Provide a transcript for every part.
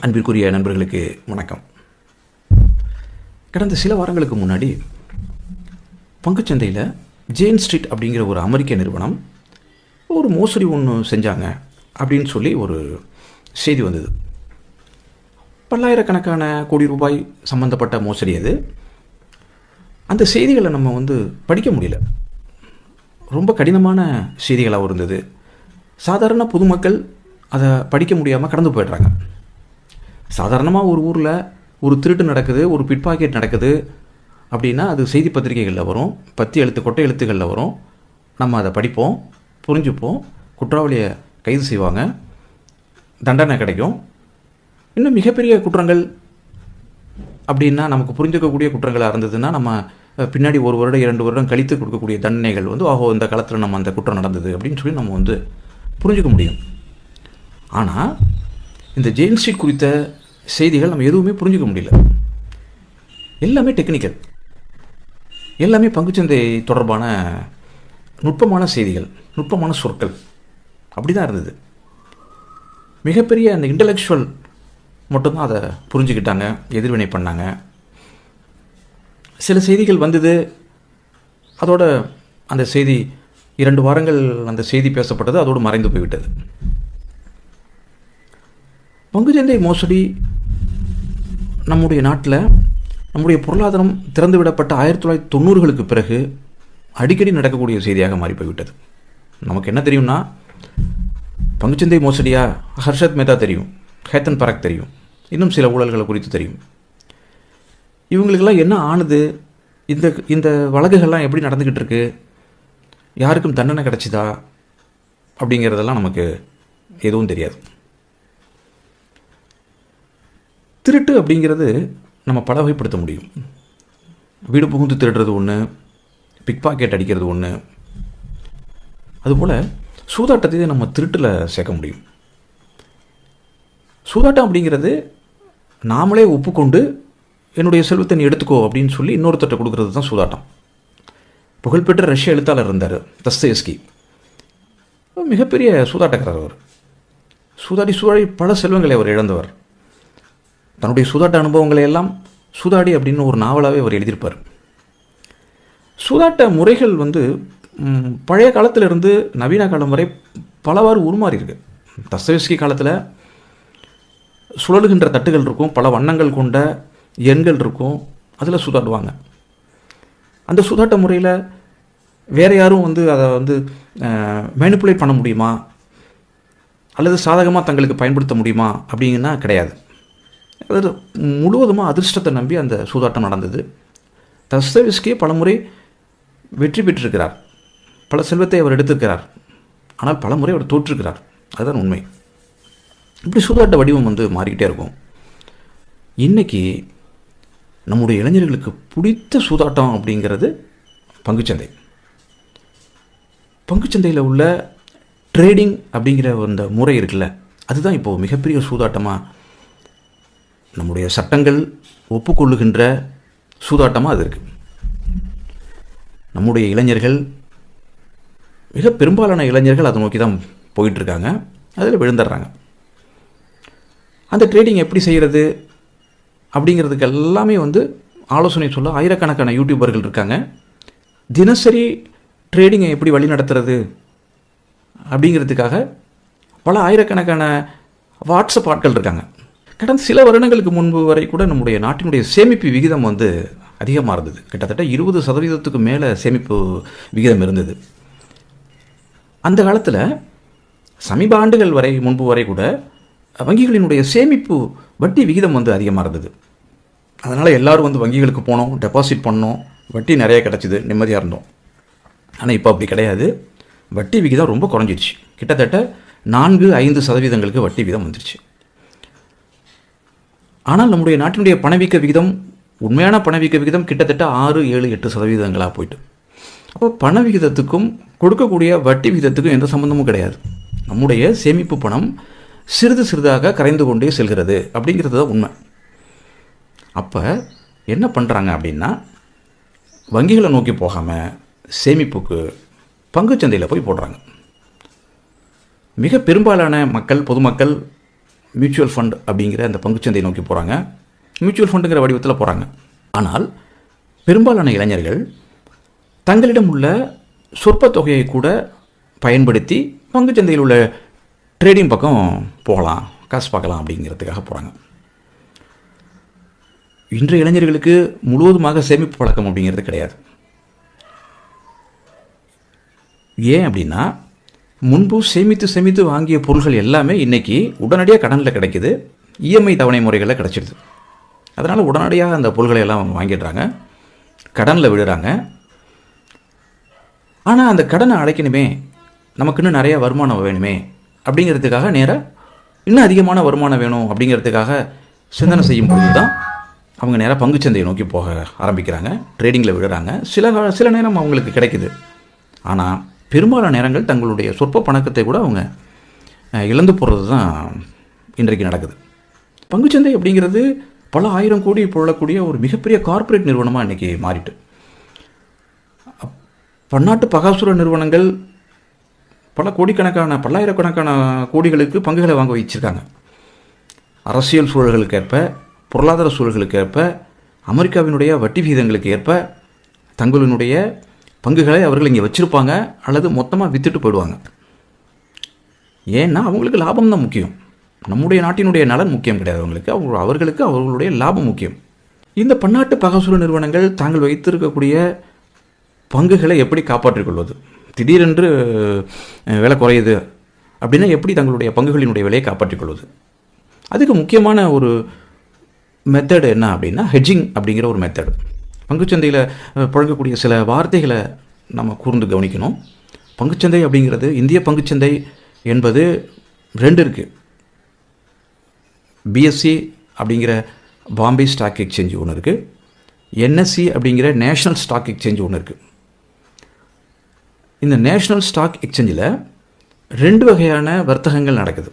அன்பிற்குரிய நண்பர்களுக்கு வணக்கம். கடந்த சில வாரங்களுக்கு முன்னாடி பங்குச்சந்தையில் ஜேன் ஸ்ட்ரீட் அப்படிங்கிற ஒரு அமெரிக்க நிறுவனம் ஒரு மோசடி ஒன்று செஞ்சாங்க அப்படின்னு சொல்லி ஒரு செய்தி வந்தது. பல்லாயிரக்கணக்கான கோடி ரூபாய் சம்பந்தப்பட்ட மோசடி அது. அந்த செய்திகளை நம்ம வந்து படிக்க முடியல. ரொம்ப கடினமான செய்திகளாகவும் இருந்தது. சாதாரண பொதுமக்கள் அதை படிக்க முடியாமல் கடந்து போயிடுறாங்க. சாதாரணமாக ஒரு ஊரில் ஒரு திருட்டு நடக்குது ஒரு பிட் பாக்கெட் நடக்குது அப்படின்னா அது செய்தி பத்திரிகைகளில் வரும் பத்தி எழுத்து கொட்டை எழுத்துக்களில் வரும். நம்ம அதை படிப்போம் புரிஞ்சுப்போம் குற்றவாளியை கைது செய்வாங்க தண்டனை கிடைக்கும். இன்னும் மிகப்பெரிய குற்றங்கள் அப்படின்னா நமக்கு புரிஞ்சுக்கக்கூடிய குற்றங்களாக இருந்ததுன்னா நம்ம பின்னாடி ஒரு வருடம் இரண்டு வருடம் கழித்து கொடுக்கக்கூடிய தண்டனைகள் வந்து ஆஹோ இந்த காலத்தில் நம்ம அந்த குற்றம் நடந்தது அப்படின்னு சொல்லி நம்ம வந்து புரிஞ்சுக்க முடியும். ஆனால் இந்த ஜெயின் குறித்த செய்திகள் நம்ம எதுவுமே புரிஞ்சுக்க முடியல. எல்லாமே டெக்னிக்கல் எல்லாமே பங்குச்சந்தை தொடர்பான நுட்பமான செய்திகள் நுட்பமான சொற்கள். அப்படி தான் இருந்தது. மிகப்பெரிய அந்த இன்டலெக்சுவல் மட்டும்தான் அதை புரிஞ்சுக்கிட்டாங்க எதிர்வினை பண்ணாங்க. சில செய்திகள் வந்தது. அதோட அந்த செய்தி இரண்டு வாரங்கள் அந்த செய்தி பேசப்பட்டது அதோடு மறைந்து போய்விட்டது. பங்குச்சந்தை மோசடி நம்முடைய நாட்டில் நம்முடைய பொருளாதாரம் திறந்து விடப்பட்ட ஆயிரத்தி தொள்ளாயிரத்தி தொண்ணூறுகளுக்கு பிறகு அடிக்கடி நடக்கக்கூடிய செய்தியாக மாறி போய்விட்டது நமக்கு என்ன தெரியும்னா பங்குச்சந்தை மோசடியா ஹர்ஷத் மேத்தா தெரியும் ஹேத்தன் பரக் தெரியும் இன்னும் சில ஊழல்களை குறித்து தெரியும். இவங்களுக்கெல்லாம் என்ன ஆனது? இந்த இந்த வழக்குகள்லாம் எப்படி நடந்துக்கிட்டு இருக்கு? யாருக்கும் தண்டனை கிடச்சிதா? அப்படிங்கிறதெல்லாம் நமக்கு எதுவும் தெரியாது. திருட்டு அப்படிங்கிறது நம்ம பல வகைப்படுத்த முடியும். வீடு புகுந்து திருடுறது ஒன்று பிக் பாக்கெட் அடிக்கிறது ஒன்று அதுபோல் சூதாட்டத்தையே நம்ம திருட்டில் சேர்க்க முடியும். சூதாட்டம் அப்படிங்கிறது நாமளே ஒப்புக்கொண்டு என்னுடைய செல்வத்தை நீ எடுத்துக்கோ அப்படின்னு சொல்லி இன்னொருத்தட்ட கொடுக்கறது தான் சூதாட்டம். புகழ்பெற்ற ரஷ்ய எழுத்தாளர் இருந்தார் தஸ்தேஸ்கி மிகப்பெரிய சூதாட்டக்காரர் அவர். சூதாடி சூழி பல செல்வங்களை அவர் இழந்தவர். தன்னுடைய சூதாட்ட அனுபவங்களை எல்லாம் சூதாடி அப்படின்னு ஒரு நாவலாகவே அவர் எழுதியிருப்பார். சூதாட்ட முறைகள் வந்து பழைய காலத்திலிருந்து நவீன காலம் வரை பலவாறு உருமாறி இருக்கு. தசவிஸ்கி காலத்தில் சுழலுகின்ற தட்டுகள் இருக்கும் பல வண்ணங்கள் கொண்ட எண்கள் இருக்கும் அதில் சூதாடுவாங்க அந்த சூதாட்ட முறையில் வேறு யாரும் வந்து அதை வந்து மேனிப்புலேட் பண்ண முடியுமா? அல்லது சாதகமாக தங்களுக்கு பயன்படுத்த முடியுமா? அப்படிங்கன்னா கிடையாது. அதாவது முழுவதுமாக அதிர்ஷ்டத்தை நம்பி அந்த சூதாட்டம் நடந்தது. தஸ்தவிஸ்கே பலமுறை வெற்றி பெற்றிருக்கிறார். பல செல்வத்தை அவர் எடுத்திருக்கிறார். ஆனால் பலமுறை அவர் தோற்றிருக்கிறார் அதுதான் உண்மை. இப்படி சூதாட்ட வடிவம் வந்து மாறிக்கிட்டே இருக்கும். இன்னைக்கு நம்முடைய இளைஞர்களுக்கு பிடித்த சூதாட்டம் அப்படிங்கிறது பங்குச்சந்தை. பங்குச்சந்தையில் உள்ள ட்ரேடிங் அப்படிங்கிற அந்த முறை இருக்குல்ல அதுதான் இப்போது மிகப்பெரிய சூதாட்டமாக நம்முடைய சட்டங்கள் ஒப்புக்கொள்ளுகின்ற சூதாட்டமாக அது இருக்குது நம்முடைய இளைஞர்கள் மிக பெரும்பாலான இளைஞர்கள் அதை நோக்கி தான் போயிட்டுருக்காங்க. அதில் விழுந்துடுறாங்க. அந்த ட்ரேடிங் எப்படி செய்கிறது அப்படிங்கிறதுக்கு எல்லாமே வந்து ஆலோசனை சொல்ல ஆயிரக்கணக்கான யூடியூபர்கள் இருக்காங்க. தினசரி ட்ரேடிங்கை எப்படி வழி நடத்துறது அப்படிங்கிறதுக்காக பல ஆயிரக்கணக்கான வாட்ஸ்அப் ஆட்கள் இருக்காங்க. கடந்த சில வருடங்களுக்கு முன்பு வரை கூட நம்முடைய நாட்டினுடைய சேமிப்பு விகிதம் வந்து அதிகமாக இருந்தது. கிட்டத்தட்ட இருபது சதவீதத்துக்கு மேலே சேமிப்பு விகிதம் இருந்தது. அந்த காலத்தில் சமீப ஆண்டுகள் வரை முன்பு வரை கூட வங்கிகளினுடைய சேமிப்பு வட்டி விகிதம் வந்து அதிகமாக இருந்தது. அதனால் எல்லாரும் வந்து வங்கிகளுக்கு போனோம் டெபாசிட் பண்ணோம் வட்டி நிறைய கிடச்சிது நிம்மதியாக இருந்தோம். ஆனால் இப்போ அப்படி கிடையாது. வட்டி விகிதம் ரொம்ப குறைஞ்சிருச்சு. கிட்டத்தட்ட நான்கு ஐந்து சதவீதங்களுக்கு வட்டி விகிதம் வந்துருச்சு. ஆனால் நம்முடைய நாட்டினுடைய பணவீக்க விகிதம் உண்மையான பணவீக்க விகிதம் கிட்டத்தட்ட ஆறு ஏழு எட்டு சதவீதங்களாக போயிட்டு. அப்போ பண விகிதத்துக்கும் கொடுக்கக்கூடிய வட்டி விகிதத்துக்கும் எந்த சம்மந்தமும் கிடையாது. நம்முடைய சேமிப்பு பணம் சிறிது சிறிதாக கரைந்து கொண்டே செல்கிறது அப்படிங்கிறது தான் உண்மை. அப்போ என்ன பண்ணுறாங்க அப்படின்னா வங்கிகளை நோக்கி போகாமல் சேமிப்புக்கு பங்குச்சந்தையில் போய் போடுறாங்க. மிக பெரும்பாலான மக்கள் பொதுமக்கள் மியூச்சுவல் ஃபண்ட் அப்படிங்கிற அந்த பங்குச்சந்தை நோக்கி போகிறாங்க மியூச்சுவல் ஃபண்டுங்கிற வடிவத்தில் போகிறாங்க ஆனால் பெரும்பாலான இளைஞர்கள் தங்களிடம் உள்ள சொற்ப தொகையை கூட பயன்படுத்தி பங்குச்சந்தையில் உள்ள ட்ரேடிங் பக்கம் போகலாம் காசு பார்க்கலாம் அப்படிங்கிறதுக்காக போகிறாங்க இன்றைய இளைஞர்களுக்கு முழுவதுமாக சேமிப்பு பழக்கம் அப்படிங்கிறது கிடையாது. ஏன் அப்படின்னா முன்பு சேமித்து சேமித்து வாங்கிய பொருள்கள் எல்லாமே இன்றைக்கி உடனடியாக கடனில் கிடைக்கிது. இஎம்ஐ தவணை முறைகளில் கிடச்சிடுது அதனால் உடனடியாக அந்த பொருள்களை எல்லாம் அவங்க வாங்கிடுறாங்க. கடனில் விடுறாங்க ஆனால் அந்த கடனை அடைக்கணுமே. நமக்கு இன்னும் வருமானம் வேணுமே அப்படிங்கிறதுக்காக நேராக இன்னும் அதிகமான வருமானம் வேணும் அப்படிங்கிறதுக்காக சிந்தனை செய்யும் பொழுது தான் அவங்க நேராக பங்குச்சந்தையை நோக்கி போக ஆரம்பிக்கிறாங்க. ட்ரேடிங்கில் விடுறாங்க சில சில நேரம் அவங்களுக்கு கிடைக்குது. ஆனால் பெரும்பாலான நேரங்கள் தங்களுடைய சொற்ப பணக்கத்தை கூட அவங்க இழந்து போகிறது தான் இன்றைக்கு நடக்குது. பங்குச்சந்தை அப்படிங்கிறது பல ஆயிரம் கோடி பொருளக்கூடிய ஒரு மிகப்பெரிய கார்ப்பரேட் நிறுவனமாக இன்றைக்கி மாறிட்டு. பன்னாட்டு பகாசுர நிறுவனங்கள் பல கோடிக்கணக்கான பல்லாயிரக்கணக்கான கோடிகளுக்கு பங்குகளை வாங்க வச்சிருக்காங்க. அரசியல் சூழல்களுக்கு ஏற்ப பொருளாதார சூழல்களுக்கு ஏற்ப அமெரிக்காவினுடைய வட்டி விகிதங்களுக்கு ஏற்ப தங்களினுடைய பங்குகளை அவர்கள் இங்கே வச்சுருப்பாங்க அல்லது மொத்தமாக விற்றுட்டு போயிடுவாங்க. ஏன்னா அவங்களுக்கு லாபம் தான் முக்கியம். நம்முடைய நாட்டினுடைய நலன் முக்கியம் கிடையாது அவங்களுக்கு. அவங்க அவர்களுக்கு அவர்களுடைய லாபம் முக்கியம். இந்த பன்னாட்டு பகசூர நிறுவனங்கள் தாங்கள் வைத்திருக்கக்கூடிய பங்குகளை எப்படி காப்பாற்றிக்கொள்வது திடீரென்று விலை குறையுது அப்படின்னா எப்படி தங்களுடைய பங்குகளினுடைய விலையை காப்பாற்றிக்கொள்வது அதுக்கு முக்கியமான ஒரு மெத்தடு என்ன அப்படின்னா ஹெட்ஜிங் அப்படிங்கிற ஒரு மெத்தடு பங்குச்சந்தையில் புழங்கக்கூடிய சில வார்த்தைகளை நம்ம கூர்ந்து கவனிக்கணும். பங்குச்சந்தை அப்படிங்கிறது இந்திய பங்குச்சந்தை என்பது ரெண்டு இருக்குது பிஎஸ்சி அப்படிங்கிற பாம்பே ஸ்டாக் எக்ஸ்சேஞ்ச் ஒன்று இருக்குது என்எஸ்சி அப்படிங்கிற நேஷ்னல் ஸ்டாக் எக்ஸ்சேஞ்ச் ஒன்று இருக்குது இந்த நேஷ்னல் ஸ்டாக் எக்ஸ்சேஞ்சில் ரெண்டு வகையான வர்த்தகங்கள் நடக்குது.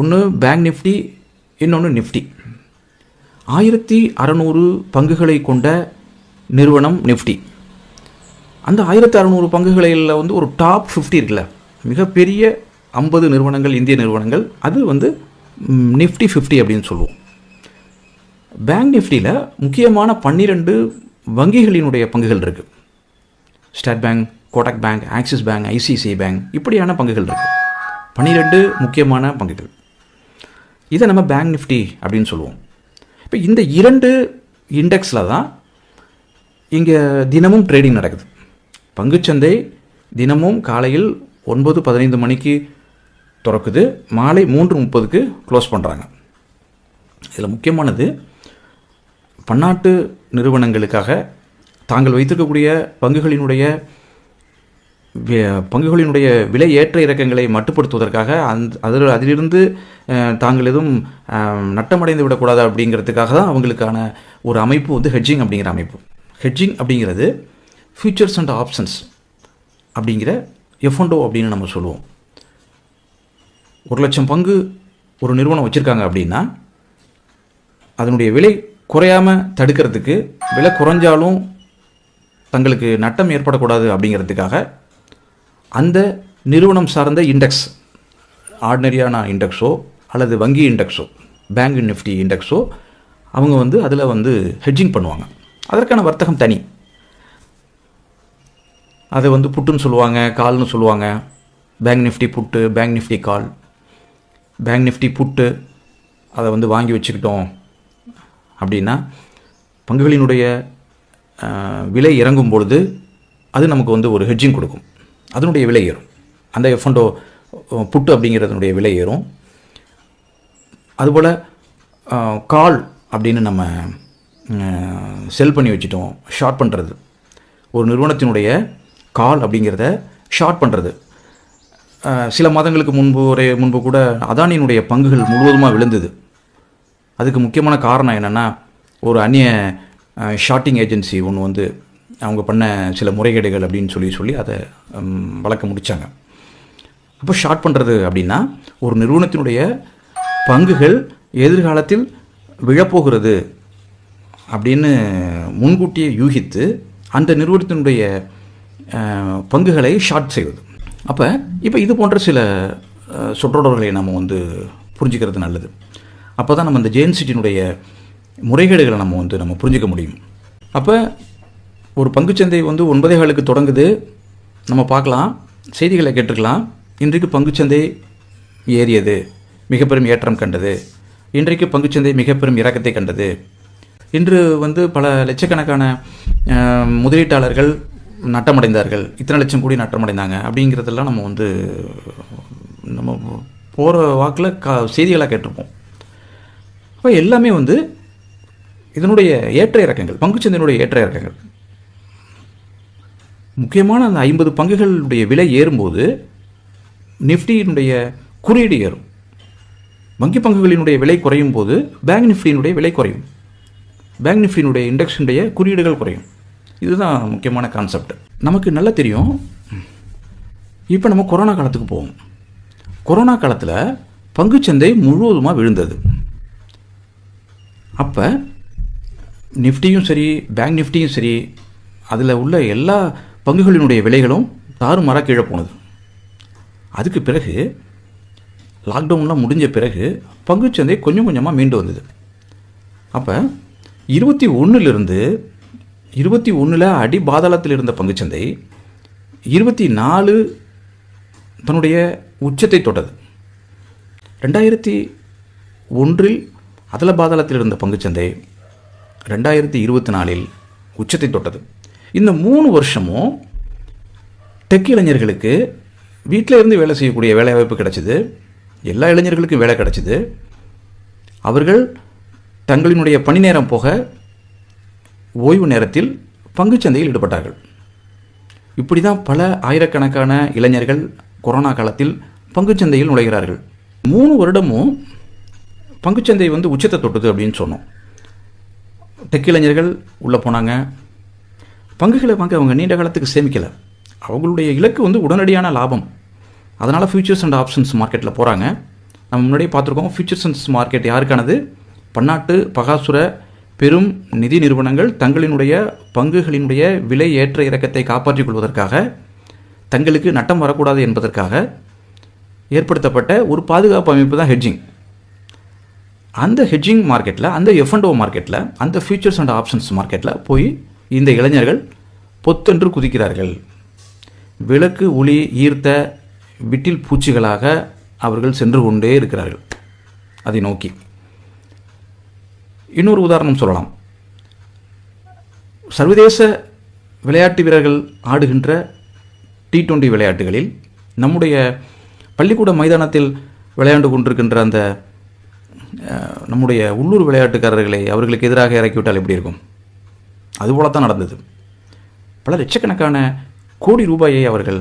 ஒன்று பேங்க் நிஃப்டி இன்னொன்று நிஃப்டி. ஆயிரத்தி அறநூறு பங்குகளை கொண்ட நிறுவனம் நிஃப்டி. அந்த ஆயிரத்தி அறநூறு பங்குகளில் வந்து ஒரு டாப் ஃபிஃப்டி இருக்குல்ல மிகப்பெரிய ஐம்பது நிறுவனங்கள் இந்திய நிறுவனங்கள் அது வந்து நிஃப்டி ஃபிஃப்டி அப்படின்னு சொல்லுவோம். பேங்க் நிஃப்டியில் முக்கியமான பன்னிரெண்டு வங்கிகளினுடைய பங்குகள் இருக்குது State Bank Kotak Bank Axis Bank ICICI Bank இப்படியான பங்குகள் இருக்குது பன்னிரெண்டு முக்கியமான பங்குகள். இதை நம்ம பேங்க் நிஃப்டி அப்படின்னு சொல்லுவோம். இப்போ இந்த இரண்டு இண்டெக்ஸில் தான் இங்கே தினமும் ட்ரேடிங் நடக்குது. பங்குச்சந்தை தினமும் காலையில் ஒன்பது பதினைந்து மணிக்கு திறக்குது. மாலை மூன்று முப்பதுக்கு க்ளோஸ் பண்ணுறாங்க இதில் முக்கியமானது பன்னாட்டு நிறுவனங்களுக்காக தாங்கள் வைத்திருக்கக்கூடிய பங்குகளினுடைய பங்குகளினுடைய விலை ஏற்ற இறக்கங்களை மட்டுப்படுத்துவதற்காக அந்த அதில் அதிலிருந்து தாங்கள் எதுவும் நட்டமடைந்து விடக்கூடாது அப்படிங்கிறதுக்காக தான் அவங்களுக்கான ஒரு அமைப்பு வந்து ஹெட்ஜிங் அப்படிங்கிற அமைப்பு. ஹெட்ஜிங் அப்படிங்கிறது ஃபியூச்சர்ஸ் அண்ட் ஆப்ஷன்ஸ் அப்படிங்கிற எஃப்என்டோ அப்படின்னு நம்ம சொல்லுவோம். ஒரு லட்சம் பங்கு ஒரு நிறுவனம் வச்சுருக்காங்க அப்படின்னா அதனுடைய விலை குறையாமல் தடுக்கிறதுக்கு விலை குறைஞ்சாலும் தங்களுக்கு நட்டம் ஏற்படக்கூடாது அப்படிங்கிறதுக்காக அந்த நிறுவனம் சார்ந்த இண்டெக்ஸ் ஆர்டினரியான இண்டெக்ஸோ அல்லது வங்கி இண்டெக்ஸோ பேங்க் நிஃப்டி இண்டெக்ஸோ அவங்க வந்து அதில் வந்து ஹெட்ஜிங் பண்ணுவாங்க. அதற்கான வர்த்தகம் தனி. அதை வந்து புட்டுன்னு சொல்லுவாங்க கால்னு சொல்லுவாங்க. Bank Nifty put bank Nifty call. Bank Nifty put அதை வந்து வாங்கி வச்சுக்கிட்டோம் அப்படின்னா பங்குகளினுடைய விலை இறங்கும் பொழுது அது நமக்கு வந்து ஒரு ஹெட்ஜிங் கொடுக்கும். அதனுடைய விலை ஏறும். அந்த எஃப்என்டோ புட்டு அப்படிங்கிறதுனுடைய விலை ஏறும். அதுபோல் கால் அப்படின்னு நம்ம செல் பண்ணி வச்சுட்டோம் ஷார்ட் பண்ணுறது ஒரு நிறுவனத்தினுடைய கால் அப்படிங்கிறத ஷார்ட் பண்ணுறது சில மாதங்களுக்கு முன்பு ஒரு முன்பு கூட அதானியினுடைய பங்குகள் முழுவதுமாக விழுந்தது. அதுக்கு முக்கியமான காரணம் என்னென்னா ஒரு அந்நிய ஷார்ட்டிங் ஏஜென்சி ஒன்று வந்து அவங்க பண்ண சில முறைகேடுகள் அப்படின்னு சொல்லி சொல்லி அதை வளர்க்க முடித்தாங்க அப்போ ஷார்ட் பண்ணுறது அப்படின்னா ஒரு நிறுவனத்தினுடைய பங்குகள் எதிர்காலத்தில் விழப்போகிறது அப்படின்னு முன்கூட்டியே யூகித்து அந்த நிறுவனத்தினுடைய பங்குகளை ஷார்ட் செய்வது. அப்போ இப்போ இது போன்ற சில சொற்றொடர்களை நம்ம வந்து புரிஞ்சுக்கிறது நல்லது. அப்போ தான் நம்ம இந்த ஜேன்சிட்டினுடைய முறைகேடுகளை நம்ம வந்து நம்ம புரிஞ்சுக்க முடியும். அப்போ ஒரு பங்குச்சந்தை வந்து ஒன்பதே காலுக்கு தொடங்குது. நம்ம பார்க்கலாம் செய்திகளை கேட்டிருக்கலாம். இன்றைக்கு பங்குச்சந்தை ஏறியது. மிக பெரும் ஏற்றம் கண்டது. இன்றைக்கு பங்குச்சந்தை மிக பெரும் இறக்கத்தை கண்டது. இன்று வந்து பல லட்சக்கணக்கான முதலீட்டாளர்கள் நட்டமடைந்தார்கள். இத்தனை லட்சம் கோடி நட்டமடைந்தாங்க. அப்படிங்கிறதெல்லாம் நம்ம வந்து நம்ம போகிற வாக்கில் கா செய்திகளாக கேட்டிருப்போம். அப்போ எல்லாமே வந்து இதனுடைய ஏற்ற இறக்கங்கள் பங்குச்சந்தையினுடைய ஏற்ற இறக்கங்கள். முக்கியமான அந்த ஐம்பது பங்குகளுடைய விலை ஏறும்போது நிஃப்டியினுடைய குறியீடு ஏறும். வங்கி பங்குகளினுடைய விலை குறையும் போது பேங்க் நிஃப்டியினுடைய விலை குறையும். பேங்க் நிஃப்டியினுடைய இண்டெக்ஸினுடைய குறியீடுகள் குறையும். இதுதான் முக்கியமான கான்செப்ட் நமக்கு நல்லா தெரியும். இப்போ நம்ம கொரோனா காலத்துக்கு போவோம். கொரோனா காலத்தில் பங்குச்சந்தை முழுவதுமாக விழுந்தது. அப்போ நிஃப்டியும் சரி பேங்க் நிஃப்டியும் சரி அதில் உள்ள எல்லா பங்குகளினுடைய விலைகளும் தாறுமாறாக கீழே போனது. அதுக்கு பிறகு லாக்டவுன்லாம் முடிஞ்ச பிறகு பங்குச்சந்தை கொஞ்சம் கொஞ்சமாக மீண்டு வந்தது. அப்போ இருபத்தி ஒன்றுலேருந்து இருபத்தி ஒன்றில் அடி பாதாளத்தில் இருந்த பங்குச்சந்தை இருபத்தி நாலு தன்னுடைய உச்சத்தை தொட்டது. ரெண்டாயிரத்தி ஒன்றில் அதல பாதாளத்தில் இருந்த பங்குச்சந்தை ரெண்டாயிரத்தி இருபத்தி நாலில் உச்சத்தை தொட்டது. இந்த மூணு வருஷமும் டெக் இளைஞர்களுக்கு வீட்டில் இருந்து வேலை செய்யக்கூடிய வேலைவாய்ப்பு கிடச்சிது. எல்லா இளைஞர்களுக்கும் வேலை கிடச்சிது. அவர்கள் தங்களினுடைய பணி நேரம் போக ஓய்வு நேரத்தில் பங்குச்சந்தையில் ஈடுபட்டார்கள். இப்படி தான் பல ஆயிரக்கணக்கான இளைஞர்கள் கொரோனா காலத்தில் பங்குச்சந்தையில் நுழைகிறார்கள். மூணு வருடமும் பங்குச்சந்தை வந்து உச்சத்தை தொட்டுது அப்படின்னு சொன்னோம். டெக் இளைஞர்கள் உள்ளே போனாங்க. பங்குகளை வாங்க அவங்க நீண்ட காலத்துக்கு சேமிக்கலை. அவங்களுடைய இலக்கு வந்து உடனடியான லாபம். அதனால் ஃபியூச்சர்ஸ் அண்ட் ஆப்ஷன்ஸ் மார்க்கெட்டில் போகிறாங்க நம்ம முன்னாடியே பார்த்துருக்கோம் ஃபியூச்சர்ஸ் அண்ட் மார்க்கெட் யாருக்கானது? பன்னாட்டு பகாசுர பெரும் நிதி நிறுவனங்கள் தங்களினுடைய பங்குகளினுடைய விலை ஏற்ற இறக்கத்தை காப்பாற்றிக் கொள்வதற்காக தங்களுக்கு நட்டம் வரக்கூடாது என்பதற்காக ஏற்படுத்தப்பட்ட ஒரு பாதுகாப்பு அமைப்பு தான் ஹெட்ஜிங் அந்த ஹெட்ஜிங் மார்க்கெட்டில் அந்த எஃப்என்டோ மார்க்கெட்டில் அந்த ஃபியூச்சர்ஸ் அண்ட் ஆப்ஷன்ஸ் மார்க்கெட்டில் போய் இந்த இளைஞர்கள் பொத்தென்று குதிக்கிறார்கள். விளக்கு ஒளி ஈர்த்த விட்டில் பூச்சிகளாக அவர்கள் சென்று கொண்டே இருக்கிறார்கள். அதை நோக்கி. இன்னொரு உதாரணம் சொல்லலாம். சர்வதேச விளையாட்டு வீரர்கள் ஆடுகின்ற டி டுவெண்டி விளையாட்டுகளில் நம்முடைய பள்ளிக்கூட மைதானத்தில் விளையாண்டு கொண்டிருக்கின்ற அந்த நம்முடைய உள்ளூர் விளையாட்டுக்காரர்களை அவர்களுக்கு எதிராக இறக்கிவிட்டால் எப்படி இருக்கும்? அதுபோல தான் நடந்தது. பல லட்சக்கணக்கான கோடி ரூபாயை அவர்கள்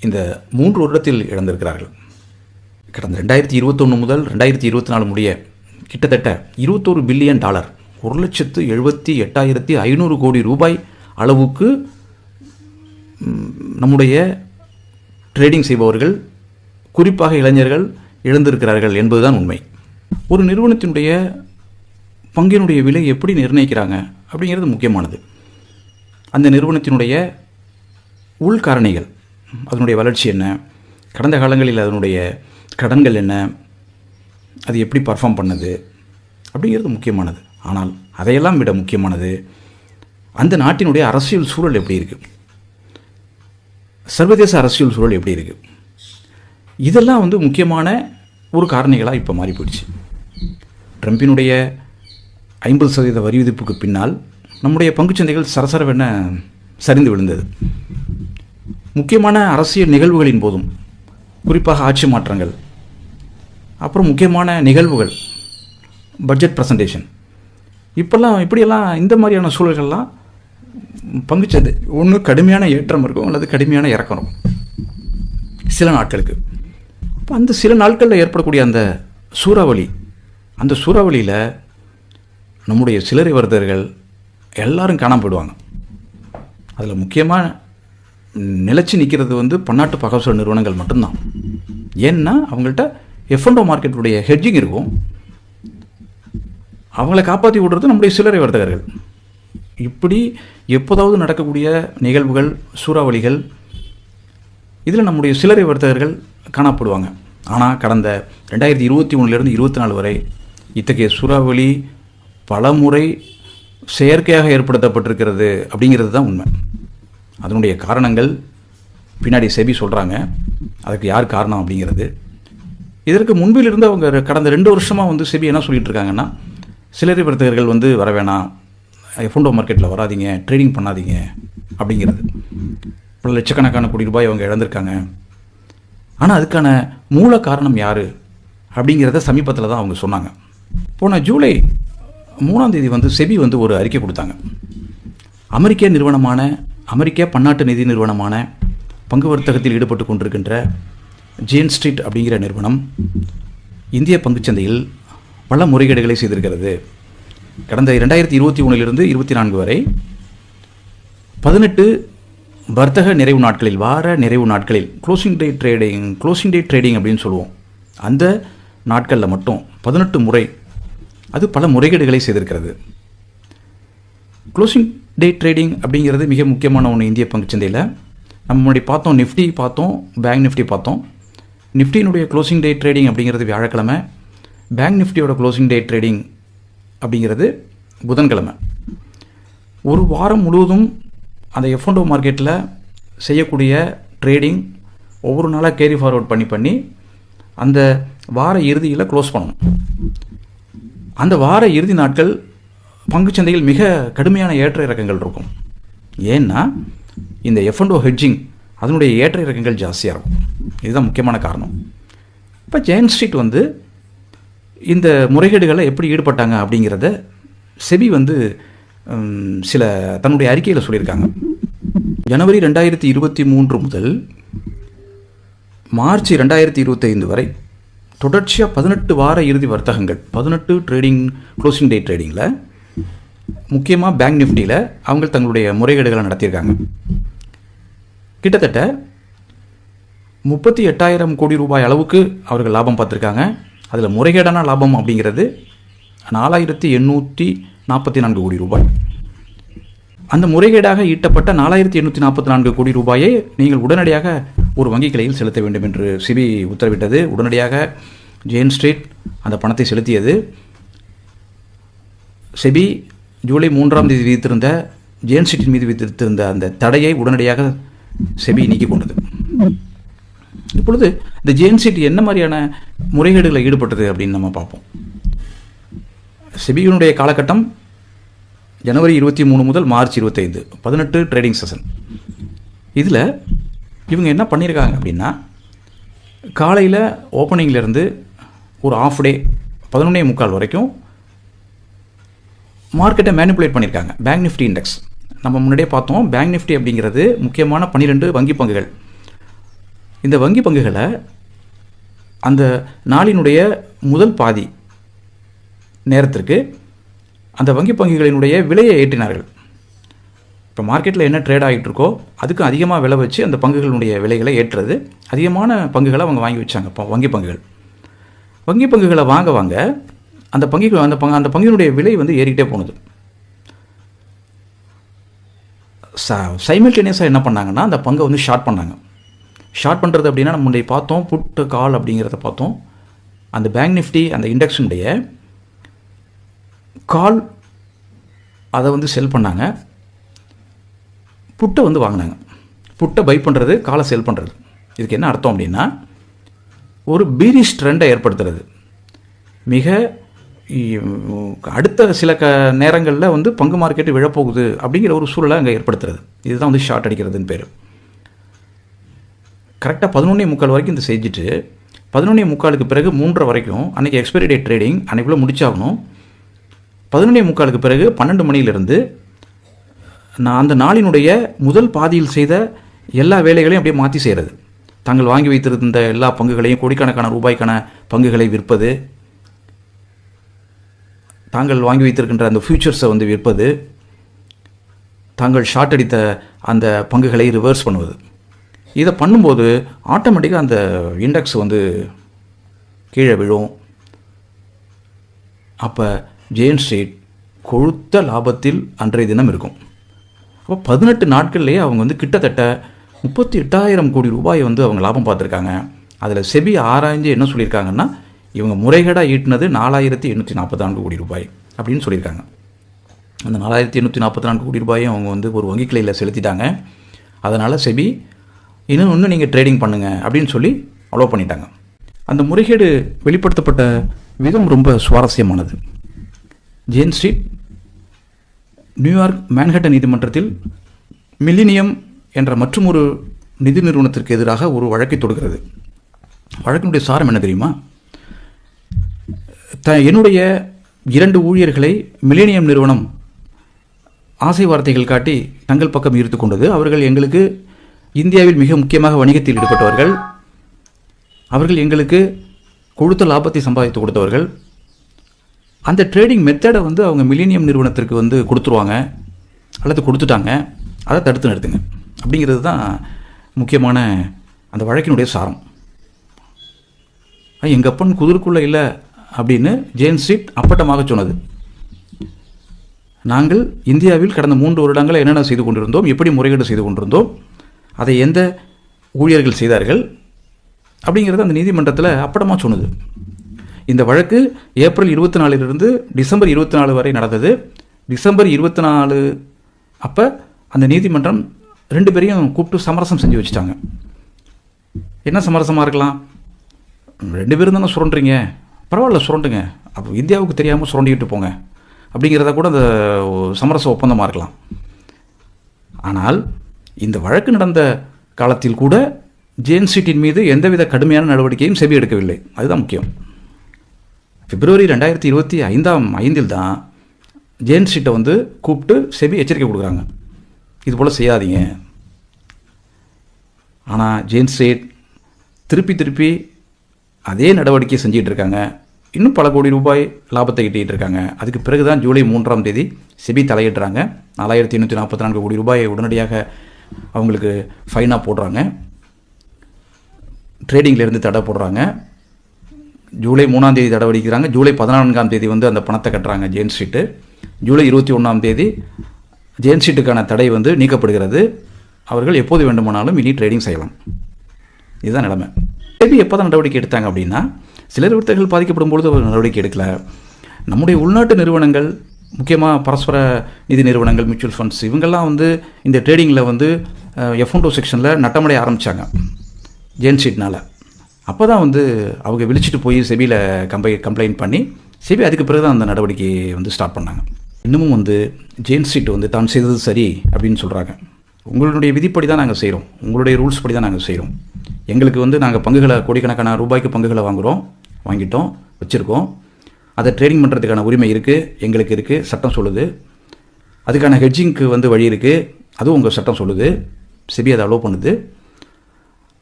இந்த மூன்று வருடத்தில் இழந்திருக்கிறார்கள். கடந்த ரெண்டாயிரத்தி இருபத்தொன்று முதல் ரெண்டாயிரத்தி இருபத்தி நாலு முடிய கிட்டத்தட்ட இருபத்தோரு பில்லியன் டாலர் ஒரு லட்சத்து எழுபத்தி எட்டாயிரத்தி ஐநூறு கோடி ரூபாய் அளவுக்கு நம்முடைய ட்ரேடிங் செய்பவர்கள் குறிப்பாக இளைஞர்கள் இழந்திருக்கிறார்கள் என்பதுதான் உண்மை. ஒரு நிறுவனத்தினுடைய பங்கினுடைய விலை எப்படி நிர்ணயிக்கிறாங்க அப்படிங்கிறது முக்கியமானது. அந்த நிறுவனத்தினுடைய உள்காரணிகள் அதனுடைய வளர்ச்சி என்ன? கடந்த காலங்களில் அதனுடைய கடன்கள் என்ன? அது எப்படி பர்ஃபார்ம் பண்ணுது? அப்படிங்கிறது முக்கியமானது. ஆனால் அதையெல்லாம் விட முக்கியமானது அந்த நாட்டினுடைய அரசியல் சூழல் எப்படி இருக்குது சர்வதேச அரசியல் சூழல் எப்படி இருக்குது இதெல்லாம் வந்து முக்கியமான ஒரு காரணிகளாக இப்போ மாறி போயிடுச்சு. ட்ரம்பினுடைய ஐம்பது சதவீத வரி விதிப்புக்கு பின்னால் நம்முடைய பங்குச்சந்தைகள் சரசரவென சரிந்து விழுந்தது. முக்கியமான அரசியல் நிகழ்வுகளின் போதும் குறிப்பாக ஆட்சி மாற்றங்கள். அப்புறம் முக்கியமான நிகழ்வுகள் பட்ஜெட் ப்ரெசன்டேஷன் இப்போல்லாம் இப்படியெல்லாம் இந்த மாதிரியான சூழல்கள்லாம் பங்குச்சது ஒன்று கடுமையான ஏற்றம் இருக்கும் அல்லது கடுமையான இறக்கம் இருக்கும். சில நாட்களுக்கு. அப்போ அந்த சில நாட்களில் ஏற்படக்கூடிய அந்த சூறாவளி அந்த சூறாவளியில் நம்முடைய சிலரை வர்த்தகர்கள் எல்லாரும் காணாம போயிடுவாங்க. அதில் முக்கியமாக நிலச்சி நிற்கிறது வந்து பன்னாட்டு பகவசர நிறுவனங்கள் மட்டும்தான். ஏன்னா அவங்கள்ட்ட எஃப்என்டோ மார்க்கெட்டுடைய ஹெட்ஜிங் இருக்கும். அவங்கள காப்பாற்றி விடுறது நம்முடைய சில்லறை வர்த்தகர்கள். இப்படி எப்போதாவது நடக்கக்கூடிய நிகழ்வுகள் சூறாவளிகள் இதில் நம்முடைய சில்லறை வர்த்தகர்கள் காணப்படுவாங்க. ஆனால் கடந்த ரெண்டாயிரத்தி இருபத்தி ஒன்றுலேருந்து இருபத்தி நாலு வரை இத்தகைய சூறாவளி பலமுறை செயற்கையாக ஏற்படுத்தப்பட்டிருக்கிறது அப்படிங்கிறது தான் உண்மை. அதனுடைய காரணங்கள் பின்னாடி செபி சொல்கிறாங்க அதுக்கு யார் காரணம் அப்படிங்கிறது. இதற்கு முன்பிலிருந்து அவங்க கடந்த ரெண்டு வருஷமாக வந்து செபி என்ன இருக்காங்கன்னா சிலரி வர்த்தகர்கள் வந்து வர வேணாம். ஃபுண்டோ மார்க்கெட்டில் வராதீங்க ட்ரேடிங் பண்ணாதீங்க அப்படிங்கிறது. பல லட்சக்கணக்கான கோடி ரூபாய் அவங்க இழந்திருக்காங்க. ஆனால் அதுக்கான மூல காரணம் யார் அப்படிங்கிறத சமீபத்தில் தான் அவங்க சொன்னாங்க. போன ஜூலை மூணாம் தேதி வந்து செபி வந்து ஒரு அறிக்கை கொடுத்தாங்க. அமெரிக்க நிறுவனமான அமெரிக்க பன்னாட்டு நிதி நிறுவனமான பங்கு வர்த்தகத்தில் ஈடுபட்டு கொண்டிருக்கின்ற ஜேன் ஸ்ட்ரீட் அப்படிங்கிற நிறுவனம் இந்திய பங்குச்சந்தையில் பல முறைகேடுகளை செய்திருக்கிறது. கடந்த இரண்டாயிரத்தி இருபத்தி ஒன்றிலிருந்து இருபத்தி நான்கு வரை பதினெட்டு வர்த்தக நிறைவு நாட்களில் வார நிறைவு நாட்களில் closing day trading closing day trading அப்படின்னு சொல்லுவோம். அந்த நாட்களில் மட்டும் பதினெட்டு முறை அது பல முறைகேடுகளை செய்திருக்கிறது. க்ளோசிங் டே ட்ரேடிங் அப்படிங்கிறது மிக முக்கியமான ஒன்று இந்திய பங்குச்சந்தையில். நம்ம முன்னாடி பார்த்தோம் நிஃப்டி பார்த்தோம் பேங்க் நிஃப்டி பார்த்தோம். நிஃப்டியினுடைய க்ளோசிங் டே ட்ரேடிங் அப்படிங்கிறது வியாழக்கிழமை. பேங்க் நிஃப்டியோட க்ளோசிங் டே ட்ரேடிங் அப்படிங்கிறது புதன்கிழமை. ஒரு வாரம் முழுவதும் அந்த எஃப்என்டோ மார்க்கெட்டில் செய்யக்கூடிய ட்ரேடிங் ஒவ்வொரு நாளாக கேரி ஃபார்வர்ட் பண்ணி பண்ணி அந்த வார இறுதியில் க்ளோஸ் பண்ணணும். அந்த வார இறுதி நாட்கள் பங்குச்சந்தையில் மிக கடுமையான ஏற்ற இறக்கங்கள் இருக்கும். ஏன்னா இந்த எஃப் அண்டோ ஹெட்ஜிங் அதனுடைய ஏற்ற இறக்கங்கள் ஜாஸ்தியாக இருக்கும். இதுதான் முக்கியமான காரணம். இப்போ ஜெயன் ஸ்ட்ரீட் வந்து இந்த முறைகேடுகளை எப்படி ஈடுபட்டாங்க அப்படிங்கிறத செபி வந்து சில தன்னுடைய அறிக்கையில் சொல்லியிருக்காங்க. ஜனவரி ரெண்டாயிரத்தி இருபத்தி மூன்று முதல் மார்ச் ரெண்டாயிரத்தி இருபத்தைந்து வரை தொடர்ச்சியாக பதினெட்டு வார இறுதி வர்த்தகங்கள் பதினெட்டு ட்ரேடிங் க்ளோசிங் டே ட்ரேடிங்கில் முக்கியமாக பேங்க் நிஃப்டியில் அவங்க தங்களுடைய முறைகேடுகளை நடத்தியிருக்காங்க. கிட்டத்தட்ட முப்பத்தி எட்டாயிரம் கோடி ரூபாய் அளவுக்கு அவர்கள் லாபம் பார்த்துருக்காங்க. அதில் முறைகேடான லாபம் அப்படிங்கிறது நாலாயிரத்தி எண்ணூற்றி நாற்பத்தி நான்கு கோடி ரூபாய். அந்த முறைகேடாக ஈட்டப்பட்ட நாலாயிரத்தி எண்ணூற்றி நாற்பத்தி நான்கு கோடி ரூபாயை நீங்கள் உடனடியாக ஒரு வங்கிக் கிளையில் செலுத்த வேண்டும் என்று சிபி உத்தரவிட்டது. உடனடியாக ஜெயின் ஸ்ட்ரீட் அந்த பணத்தை செலுத்தியது. செபி ஜூலை மூன்றாம் தேதி விதித்திருந்த ஜேன் சிட்டின் மீது விதித்திருந்த அந்த தடையை உடனடியாக செபி நீக்கிக் கொண்டது. இப்பொழுது இந்த ஜேன் சிட்டி என்ன மாதிரியான முறைகேடுகளில் ஈடுபட்டது அப்படின்னு நம்ம பார்ப்போம். செபியினுடைய காலகட்டம் ஜனவரி இருபத்தி மூணு முதல் மார்ச் இருபத்தைந்து பதினெட்டு ட்ரேடிங் செஷன் இதில் இவங்க என்ன பண்ணியிருக்காங்க அப்படின்னா காலையில் ஓப்பனிங்லேருந்து ஒரு ஆஃப் டே பதினொன்னே முக்கால் வரைக்கும் மார்க்கெட்டை மேனிப்புலேட் பண்ணியிருக்காங்க. பேங்க் நிஃப்டி இண்டெக்ஸ் நம்ம முன்னாடியே பார்த்தோம் பேங்க் நிஃப்டி அப்படிங்கிறது முக்கியமான பன்னிரெண்டு வங்கி பங்குகள். இந்த வங்கி பங்குகளை அந்த நாளினுடைய முதல் பாதி நேரத்திற்கு அந்த வங்கி பங்குகளினுடைய விலையை ஏற்றினார்கள். இப்போ மார்க்கெட்டில் என்ன ட்ரேட் ஆகிட்டு இருக்கோ அதுக்கு அதிகமாக விலை வச்சு அந்த பங்குகளுடைய விலைகளை ஏற்றுறது. அதிகமான பங்குகளை அவங்க வாங்கி வச்சாங்க இப்போ வங்கி பங்குகள். வங்கி பங்குகளை வாங்க வாங்க அந்த பங்குகள் அந்த பங்கு அந்த பங்கினுடைய விலை வந்து ஏறிக்கிட்டே போனது. ச சைமல்டேனியஸாக என்ன பண்ணாங்கன்னா அந்த பங்கை வந்து ஷார்ட் பண்ணாங்க. ஷார்ட் பண்ணுறது அப்படின்னா நம்ம முன்னாடி பார்த்தோம் புட்டு கால் அப்படிங்கிறத பார்த்தோம். அந்த பேங்க் நிஃப்டி அந்த இண்டெக்ஸுடைய கால் அதை வந்து செல் பண்ணாங்க. புட்டை வந்து வாங்கினாங்க. புட்டை பை பண்ணுறது காலை செல் பண்ணுறது இதுக்கு என்ன அர்த்தம் அப்படின்னா ஒரு பீரிஷ் ட்ரெண்டை ஏற்படுத்துறது. மிக அடுத்த சில க நேரங்களில் வந்து பங்கு மார்க்கெட்டு விழப்போகுது அப்படிங்கிற ஒரு சூழலை அங்கே ஏற்படுத்துறது. இதுதான் வந்து ஷார்ட் அடிக்கிறதுன்னு பேர். கரெக்டாக பதினொன்னே முக்கால் வரைக்கும் இந்த செஞ்சுட்டு பதினொன்னே முக்காலுக்கு பிறகு மூன்றரை வரைக்கும் அன்றைக்கி எக்ஸ்பைரி டேட் ட்ரேடிங் அன்றைக்குள்ளே முடிச்சாகணும். பதினொன்னே முக்காலுக்கு பிறகு பன்னெண்டு மணியிலிருந்து நான் அந்த நாளினுடைய முதல் பாதியில் செய்த எல்லா வேலைகளையும் அப்படியே மாற்றி செய்கிறது தாங்கள் வாங்கி வைத்திருந்த எல்லா பங்குகளையும் கோடிக்கணக்கான ரூபாய்க்கான பங்குகளை விற்பது தாங்கள் வாங்கி வைத்திருக்கின்ற அந்த ஃபியூச்சர்ஸை வந்து விற்பது தாங்கள் ஷார்ட் அடித்த அந்த பங்குகளை ரிவர்ஸ் பண்ணுவது. இதை பண்ணும்போது ஆட்டோமேட்டிக்காக அந்த இண்டெக்ஸ் வந்து கீழே விழும். அப்போ ஜெயின் ஸ்ட்ரீட் கொழுத்த லாபத்தில் அன்றைய தினம் இருக்கும். அப்போ பதினெட்டு நாட்கள்லேயே அவங்க வந்து கிட்டத்தட்ட முப்பத்தி எட்டாயிரம் கோடி ரூபாயை வந்து அவங்க லாபம் பார்த்துருக்காங்க. அதில் செபி ஆராய்ஞ்சு என்ன சொல்லியிருக்காங்கன்னா இவங்க முறைகேடாக ஈட்டினது நாலாயிரத்தி எண்ணூற்றி நாற்பத்தி நான்கு கோடி ரூபாய் அப்படின்னு சொல்லியிருக்காங்க. அந்த நாலாயிரத்தி எண்ணூற்றி நாற்பத்தி நான்கு கோடி ரூபாயும் அவங்க வந்து ஒரு வங்கி கிளையில் செலுத்திட்டாங்க. அதனால் செபி இன்னும் இன்னும் நீங்கள் ட்ரேடிங் பண்ணுங்கள் அப்படின்னு சொல்லி அலோவ் பண்ணிட்டாங்க. அந்த முறைகேடு வெளிப்படுத்தப்பட்ட விதம் ரொம்ப சுவாரஸ்யமானது. Jane Street New York Manhattan நீதிமன்றத்தில் மில்லினியம் என்ற மற்றொரு நிதி நிறுவனத்திற்கு எதிராக ஒரு வழக்கை தொடுக்கிறது. வழக்கினுடைய சாரம் என்ன தெரியுமா? த என்னுடைய இரண்டு ஊழியர்களை மிலேனியம் நிறுவனம் ஆசை வார்த்தைகள் காட்டி தங்கள் பக்கம் ஈர்த்து கொண்டது. அவர்கள் எங்களுக்கு இந்தியாவில் மிக முக்கியமாக வணிகத்தில் ஈடுபட்டவர்கள். அவர்கள் எங்களுக்கு கொடுத்த லாபத்தை சம்பாதித்து கொடுத்தவர்கள். அந்த ட்ரேடிங் மெத்தடை வந்து அவங்க மில்லேனியம் நிறுவனத்திற்கு வந்து கொடுத்துருவாங்க. அல்லது கொடுத்துட்டாங்க. அதை தடுத்து நிறுத்துங்க. அப்படிங்கிறது தான் முக்கியமான அந்த வழக்கினுடைய சாரம். எங்கள் அப்பன் குதிர்க்குள்ளே இல்லை. அப்படின்னு ஜேன் ஸ்ட்ரீட் அப்பட்டமாக சொன்னது. நாங்கள் இந்தியாவில் கடந்த மூன்று வருடங்களை என்னென்ன செய்து கொண்டிருந்தோம் எப்படி முறைகேடு செய்து கொண்டிருந்தோம் அதை எந்த ஊழியர்கள் செய்தார்கள் அப்படிங்கிறது அந்த நீதிமன்றத்தில் அப்பட்டமாக சொன்னது. இந்த வழக்கு ஏப்ரல் இருபத்தி நாலிலிருந்து டிசம்பர் இருபத்தி நாலு வரை நடந்தது. டிசம்பர் இருபத்தி நாலு அப்போ அந்த நீதிமன்றம் ரெண்டு பேரையும் கூப்பிட்டு சமரசம் செஞ்சு வச்சுட்டாங்க. என்ன சமரசமாக இருக்கலாம்? ரெண்டு பேரும் தானே சுரண்டுறீங்க. பரவாயில்ல சுரண்டுங்க. அப்போ இந்தியாவுக்கு தெரியாமல் சுரண்டிக்கிட்டு போங்க. அப்படிங்கிறத கூட அந்த சமரச ஒப்பந்தமாக இருக்கலாம். ஆனால் இந்த வழக்கு நடந்த காலத்தில் கூட ஜேன் சீட்டின் மீது எந்தவித கடுமையான நடவடிக்கையும் செவி எடுக்கவில்லை. அதுதான் முக்கியம். பிப்ரவரி ரெண்டாயிரத்தி இருபத்தி ஐந்தாம் ஐந்தில் தான் ஜேன் வந்து கூப்பிட்டு செபி எச்சரிக்கை கொடுக்குறாங்க. இது போல் செய்யாதீங்க. ஆனால் ஜேன் திருப்பி திருப்பி அதே நடவடிக்கை செஞ்சிகிட்டு இருக்காங்க. இன்னும் பல கோடி ரூபாய் லாபத்தை ஈட்டிகிட்டு இருக்காங்க. அதுக்கு பிறகு தான் ஜூலை மூன்றாம் தேதி செபி தலையிடுறாங்க. நாலாயிரத்தி எண்ணூற்றி நாற்பத்தி நான்கு கோடி ரூபாயை உடனடியாக அவங்களுக்கு ஃபைனாக போடுறாங்க. ட்ரேடிங்லேருந்து தடை போடுறாங்க. ஜூலை மூணாம் தேதி தடை வடிக்கிறாங்க ஜூலை பதினான்காம் தேதி வந்து அந்த பணத்தை கட்டுறாங்க ஜெயின் ஸ்ட்ரீட்டு ஜூலை இருபத்தி ஒன்றாம் தேதி ஜெயின் ஸ்ட்ரீட்டுக்கான தடை வந்து நீக்கப்படுகிறது. அவர்கள் எப்போது வேண்டுமானாலும் இனி ட்ரேடிங் செய்யலாம். இதுதான் நிலைமை. செபி எப்போ தான் நடவடிக்கை எடுத்தாங்க அப்படின்னா சிலர் விருத்தர்கள் பாதிக்கப்படும் பொழுது அவர் நடவடிக்கை எடுக்கல. நம்முடைய உள்நாட்டு நிறுவனங்கள் முக்கியமாக பரஸ்பர நிதி நிறுவனங்கள் மியூச்சுவல் ஃபண்ட்ஸ் இவங்கெல்லாம் வந்து இந்த ட்ரேடிங்கில் வந்து எஃப் டூ செக்ஷனில் நட்டமடைய ஆரம்பித்தாங்க ஜேன் ஷீட்னால் அப்போ தான் வந்து அவங்க விழிச்சிட்டு போய் செபியில் கம்பை கம்ப்ளைண்ட் பண்ணி செபி அதுக்கு பிறகு தான் அந்த நடவடிக்கையை வந்து ஸ்டார்ட் பண்ணாங்க. இன்னமும் வந்து ஜேன் ஷீட் வந்து தான் செய்தது சரி அப்படின்னு சொல்கிறாங்க உங்களுடைய விதிப்படி தான் நாங்கள் செய்கிறோம் உங்களுடைய ரூல்ஸ் படி தான் நாங்கள் செய்கிறோம் எங்களுக்கு வந்து நாங்கள் பங்குகளை கோடிக்கணக்கான ரூபாய்க்கு பங்குகளை வாங்குகிறோம் வாங்கிட்டோம் வச்சுருக்கோம். அதை ட்ரேடிங் பண்ணுறதுக்கான உரிமை இருக்குது எங்களுக்கு இருக்குது சட்டம் சொல்லுது. அதுக்கான ஹெட்ஜிங்க்கு வந்து வழி இருக்குது அதுவும் உங்கள் சட்டம் சொல்லுது. செபி அதை அலோவ் பண்ணுது.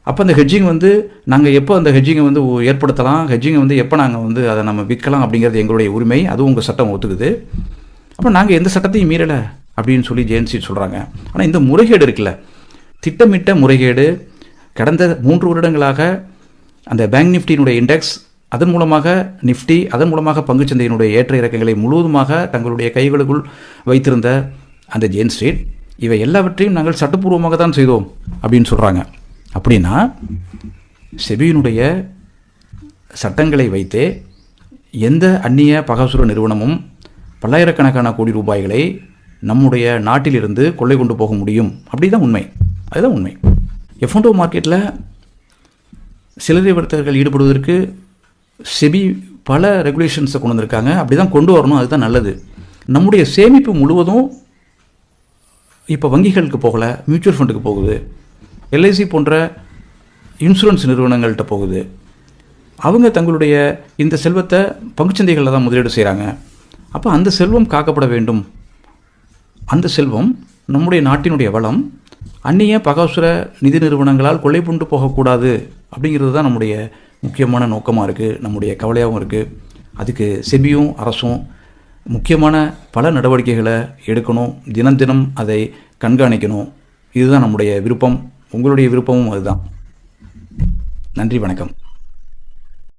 அப்போ அந்த ஹெட்ஜிங் வந்து நாங்கள் எப்போ அந்த ஹெட்ஜிங்கை வந்து ஏற்படுத்தலாம்? ஹெட்ஜிங்கை வந்து எப்போ நாங்கள் வந்து அதை நம்ம விற்கலாம் அப்படிங்கிறது எங்களுடைய உரிமை அதுவும் உங்கள் சட்டம் ஒத்துக்குது. அப்போ நாங்கள் எந்த சட்டத்தையும் மீறலை. அப்படின்னு சொல்லி ஜேஎன்சி சொல்கிறாங்க ஆனால் இந்த முறைகேடு இருக்குல்ல. திட்டமிட்ட முறைகேடு கடந்த மூன்று வருடங்களாக அந்த பேங்க் நிஃப்டியினுடைய இண்டெக்ஸ் அதன் மூலமாக நிஃப்டி அதன் மூலமாக பங்குச்சந்தையினுடைய ஏற்ற இறக்கங்களை முழுவதுமாக தங்களுடைய கைகளுக்குள் வைத்திருந்த அந்த ஜேன் ஸ்ட்ரீட் இவை எல்லாவற்றையும் நாங்கள் சட்டப்பூர்வமாக தான் செய்தோம் அப்படின்னு சொல்கிறாங்க அப்படின்னா செபியினுடைய சட்டங்களை வைத்தே எந்த அந்நிய பகாசுர நிறுவனமும் பல்லாயிரக்கணக்கான கோடி ரூபாய்களை நம்முடைய நாட்டிலிருந்து கொள்ளை கொண்டு போக முடியும். அப்படி தான் உண்மை. அதுதான் உண்மை. எஃப்என்டோ மார்க்கெட்டில் சில்லறை வர்த்தகர்கள் ஈடுபடுவதற்கு செபி பல ரெகுலேஷன்ஸை கொண்டு வந்திருக்காங்க. அப்படி தான் கொண்டு வரணும். அதுதான் நல்லது. நம்முடைய சேமிப்பு முழுவதும் இப்போ வங்கிகளுக்கு போகலை மியூச்சுவல் ஃபண்டுக்கு போகுது. எல்ஐசி போன்ற இன்சூரன்ஸ் நிறுவனங்கள்கிட்ட போகுது. அவங்க தங்களுடைய இந்த செல்வத்தை பங்குச்சந்தைகளில் தான் முதலீடு செய்கிறாங்க அப்போ அந்த செல்வம் காக்கப்பட வேண்டும். அந்த செல்வம் நம்முடைய நாட்டினுடைய வளம். அந்நிய பகாசுர நிதி நிறுவனங்களால் கொள்ளை புண்டு போகக்கூடாது அப்படிங்கிறது தான் நம்முடைய முக்கியமான நோக்கமாக இருக்குது நம்முடைய கவலையாகவும் இருக்குது அதுக்கு செபியும் அரசும் முக்கியமான பல நடவடிக்கைகளை எடுக்கணும். தினம் தினம் அதை கண்காணிக்கணும். இதுதான் நம்முடைய விருப்பம். உங்களுடைய விருப்பமும் அதுதான். நன்றி வணக்கம்.